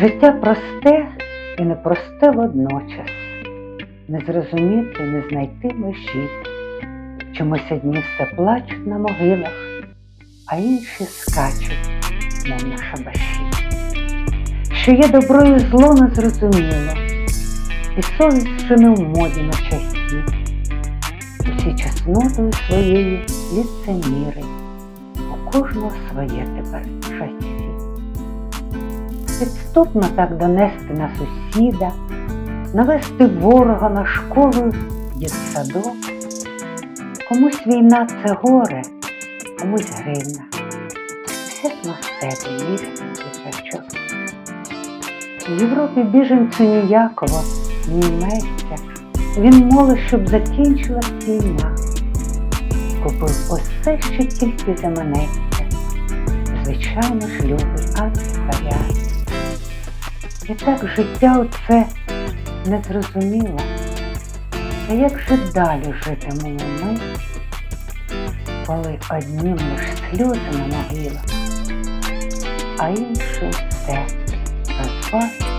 Життя просте і непросте водночас. Не зрозуміти, не знайти межі. Чомусь одні все плачуть на могилах, а інші скачуть, мов на шабаші. Що є добро і зло незрозуміло, і совість вже не в моді на часі. Усі чеснотою своєю ліцеміри, у кожного своє тепер шасі. Підступно так донести на сусіда, навести ворога на школу дитсадок. Комусь війна це горе, комусь гривна. Все на себе вірить дитячок. В Європі біженцю ніяково не. Він молить, щоб закінчилась війна. Купив це, що тільки заманеться. Звичайно ж любий антикваріат. І так життя оце не зрозуміло. Та як же далі житимемо ми, коли однім лиш сльозами могила, а іншим все розвал